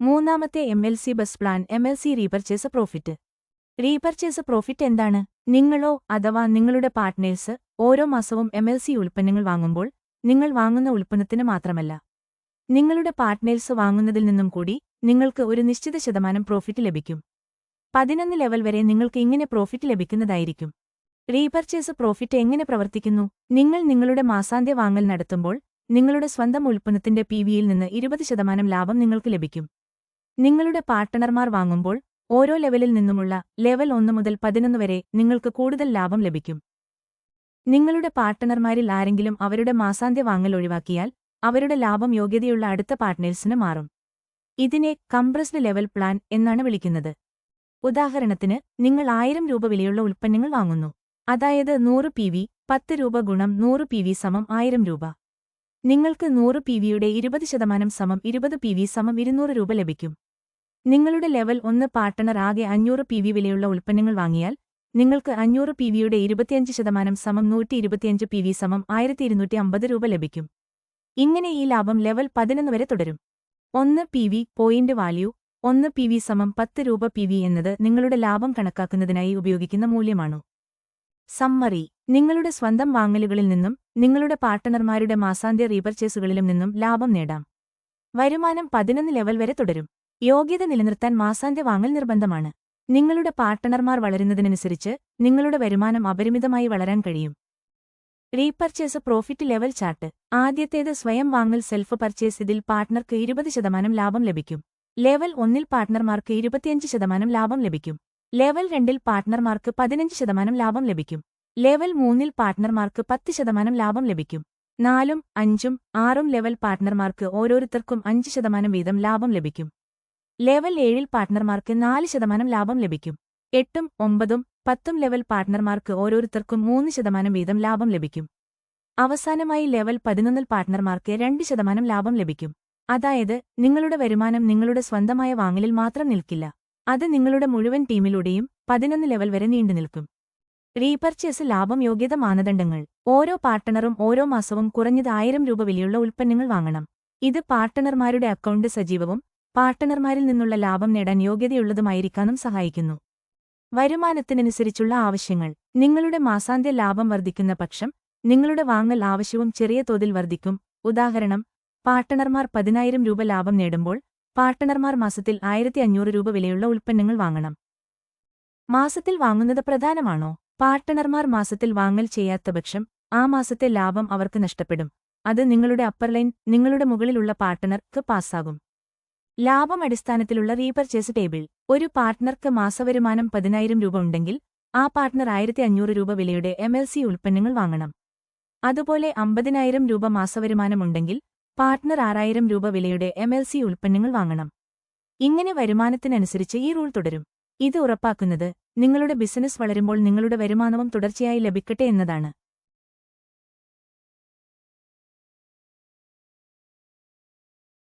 മൂന്നാമത്തെ M L C bus plan M L C repurchase profit repurchase profit എന്താണ്? നിങ്ങളോ അഥവാ നിങ്ങളുടെ പാർട്ട്നേഴ്സ് ഓരോ മാസവും എം എൽ സി ഉൽപ്പന്നങ്ങൾ വാങ്ങുമ്പോൾ നിങ്ങൾ വാങ്ങുന്ന ഉൽപ്പന്നത്തിന് മാത്രമല്ല. നിങ്ങളുടെ പാർട്ട്നേഴ്സ് വാങ്ങുന്നതിൽ നിന്നും കൂടി നിങ്ങൾക്ക് ഒരു നിശ്ചിത ശതമാനം പ്രോഫിറ്റ് ലഭിക്കും. പതിനൊന്ന് ലെവൽ വരെ നിങ്ങൾക്ക് ഇങ്ങനെ പ്രോഫിറ്റ് ലഭിക്കുന്നതായിരിക്കും. റീപർച്ചേസ് പ്രോഫിറ്റ് എങ്ങനെ പ്രവർത്തിക്കുന്നു? നിങ്ങൾ നിങ്ങളുടെ മാസാന്ത്യ വാങ്ങൽ നടത്തുമ്പോൾ നിങ്ങളുടെ സ്വന്തം ഉൽപ്പന്നത്തിന്റെ പി വിയിൽ നിന്ന് ഇരുപത് ശതമാനം ലാഭം നിങ്ങൾക്ക് ലഭിക്കും. നിങ്ങളുടെ പാർട്ട്ണർമാർ വാങ്ങുമ്പോൾ ഓരോ ലെവലിൽ നിന്നുമുള്ള ലെവൽ ഒന്ന് മുതൽ പതിനൊന്ന് വരെ നിങ്ങൾക്ക് കൂടുതൽ ലാഭം ലഭിക്കും. നിങ്ങളുടെ പാർട്ട്ണർമാരിൽ ആരെങ്കിലും അവരുടെ മാസാന്ത്യ വാങ്ങൽ ഒഴിവാക്കിയാൽ അവരുടെ ലാഭം യോഗ്യതയുള്ള അടുത്ത പാർട്ട്നേഴ്സിന് മാറും. ഇതിനെ കംപ്രസ്ഡ് ലെവൽ പ്ലാൻ എന്നാണ് വിളിക്കുന്നത്. ഉദാഹരണത്തിന് നിങ്ങൾ ആയിരം രൂപ വിലയുള്ള ഉൽപ്പന്നങ്ങൾ വാങ്ങുന്നു. അതായത് നൂറ് പി വി പത്ത് രൂപ ഗുണം നൂറ് പി വി സമം ആയിരം രൂപ. നിങ്ങൾക്ക് നൂറ് പി വിയുടെ ഇരുപത് ശതമാനം സമം ഇരുപത് പി വി സമം ഇരുന്നൂറ് രൂപ ലഭിക്കും. നിങ്ങളുടെ ലെവൽ ഒന്ന് പാർട്ട്ണർ ആകെ അഞ്ഞൂറ് പി വി വിലയുള്ള ഉൽപ്പന്നങ്ങൾ വാങ്ങിയാൽ നിങ്ങൾക്ക് അഞ്ഞൂറ് പി വിയുടെ ഇരുപത്തിയഞ്ച് ശതമാനം സമം നൂറ്റി ഇരുപത്തിയഞ്ച് പി വി സമം ആയിരത്തി ഇരുന്നൂറ്റി അമ്പത് രൂപ ലഭിക്കും. ഇങ്ങനെ ഈ ലാഭം ലെവൽ പതിനൊന്ന് വരെ തുടരും. ഒന്ന് പി വി പോയിന്റ് വാല്യൂ ഒന്ന് പി വി സമം പത്ത് രൂപ പി വി എന്നത് നിങ്ങളുടെ ലാഭം കണക്കാക്കുന്നതിനായി ഉപയോഗിക്കുന്ന മൂല്യമാണ്. സമ്മറി നിങ്ങളുടെ സ്വന്തം വാങ്ങലുകളിൽ നിന്നും നിങ്ങളുടെ പാർട്ട്ണർമാരുടെ മാസാന്ത്യ റീപർച്ചേസുകളിലും നിന്നും ലാഭം നേടാം. വരുമാനം പതിനൊന്ന് ലെവൽ വരെ തുടരും. യോഗ്യത നിലനിർത്താൻ മാസാന്ത്യ വാങ്ങൽ നിർബന്ധമാണ്. നിങ്ങളുടെ പാർട്ട്ണർമാർ വളരുന്നതിനനുസരിച്ച് നിങ്ങളുടെ വരുമാനം അപരിമിതമായി വളരാൻ കഴിയും. Repurchase profit level chart. ആദ്യത്തേത് സ്വയം വാങ്ങൽ സെൽഫ് പർച്ചേസ്. ഇതിൽ പാർട്ട്ണർക്ക് ഇരുപത് ശതമാനം ലാഭം ലഭിക്കും. ലെവൽ ഒന്നിൽ പാർട്ട്ണർമാർക്ക് ഇരുപത്തിയഞ്ച് ശതമാനം ലാഭം ലഭിക്കും. ലെവൽ രണ്ടിൽ പാർട്ട്ണർമാർക്ക് പതിനഞ്ച് ശതമാനം ലാഭം ലഭിക്കും. ലെവൽ മൂന്നിൽ പാർട്ട്ണർമാർക്ക് പത്ത് ശതമാനം ലാഭം ലഭിക്കും. നാലും അഞ്ചും ആറും ലെവൽ പാർട്ട്ണർമാർക്ക് ഓരോരുത്തർക്കും അഞ്ച് ശതമാനം വീതം ലാഭം ലഭിക്കും. ലെവൽ ഏഴിൽ പാർട്ട്ണർമാർക്ക് നാല് ശതമാനം ലാഭം ലഭിക്കും. എട്ടും ഒമ്പതും പത്തും ലെവൽ പാർട്ട്ണർമാർക്ക് ഓരോരുത്തർക്കും മൂന്ന് ശതമാനം വീതം ലാഭം ലഭിക്കും. അവസാനമായി ലെവൽ പതിനൊന്നിൽ പാർട്ട്ണർമാർക്ക് രണ്ട് ശതമാനം ലാഭം ലഭിക്കും. അതായത് നിങ്ങളുടെ വരുമാനം നിങ്ങളുടെ സ്വന്തമായ വാങ്ങലിൽ മാത്രം നിൽക്കില്ല. അത് നിങ്ങളുടെ മുഴുവൻ ടീമിലൂടെയും പതിനൊന്ന് ലെവൽ വരെ നീണ്ടു നിൽക്കും. റീപർച്ചേസ് ലാഭം യോഗ്യത മാനദണ്ഡങ്ങൾ. ഓരോ പാർട്ട്ണറും ഓരോ മാസവും കുറഞ്ഞത് ആയിരം രൂപ വിലയുള്ള ഉൽപ്പന്നങ്ങൾ വാങ്ങണം. ഇത് പാർട്ട്ണർമാരുടെ അക്കൗണ്ട് സജീവവും പാർട്ട്ണർമാരിൽ നിന്നുള്ള ലാഭം നേടാൻ യോഗ്യതയുള്ളതുമായിരിക്കാനും സഹായിക്കുന്നു. വരുമാനത്തിനനുസരിച്ചുള്ള ആവശ്യങ്ങൾ. നിങ്ങളുടെ മാസാന്ത്യ ലാഭം വർദ്ധിക്കുന്ന പക്ഷം നിങ്ങളുടെ വാങ്ങൽ ആവശ്യവും ചെറിയ തോതിൽ വർദ്ധിക്കും. ഉദാഹരണം പാർട്ട്ണർമാർ പതിനായിരം രൂപ ലാഭം നേടുമ്പോൾ പാർട്ട്ണർമാർ മാസത്തിൽ ആയിരത്തി അഞ്ഞൂറ് രൂപ വിലയുള്ള ഉൽപ്പന്നങ്ങൾ വാങ്ങണം. മാസത്തിൽ വാങ്ങുന്നത് പ്രധാനമാണോ? പാർട്ട്ണർമാർ മാസത്തിൽ വാങ്ങൽ ചെയ്യാത്ത പക്ഷം ആ മാസത്തെ ലാഭം അവർക്ക് നഷ്ടപ്പെടും. അത് നിങ്ങളുടെ അപ്പർ ലൈൻ നിങ്ങളുടെ മുകളിലുള്ള പാർട്ട്ണർക്ക് പാസ്സാകും. ലാഭം അടിസ്ഥാനത്തിലുള്ള റീപർച്ചേസ് ടേബിൾ. ഒരു പാർട്ട്ണർക്ക് മാസവരുമാനം പതിനായിരം രൂപ ഉണ്ടെങ്കിൽ ആ പാർട്ട്ണർ ആയിരത്തി അഞ്ഞൂറ് രൂപ വിലയുടെ എം എൽ സി ഉൽപ്പന്നങ്ങൾ വാങ്ങണം. അതുപോലെ അമ്പതിനായിരം രൂപ മാസവരുമാനമുണ്ടെങ്കിൽ പാർട്ട്ണർ ആറായിരം രൂപ വിലയുടെ എം എൽ സി ഉൽപ്പന്നങ്ങൾ വാങ്ങണം. ഇങ്ങനെ വരുമാനത്തിനനുസരിച്ച് ഈ റൂൾ തുടരും. ഇത് ഉറപ്പാക്കുന്നത് നിങ്ങളുടെ ബിസിനസ് വളരുമ്പോൾ നിങ്ങളുടെ വരുമാനവും തുടർച്ചയായി ലഭിക്കട്ടെ എന്നതാണ്.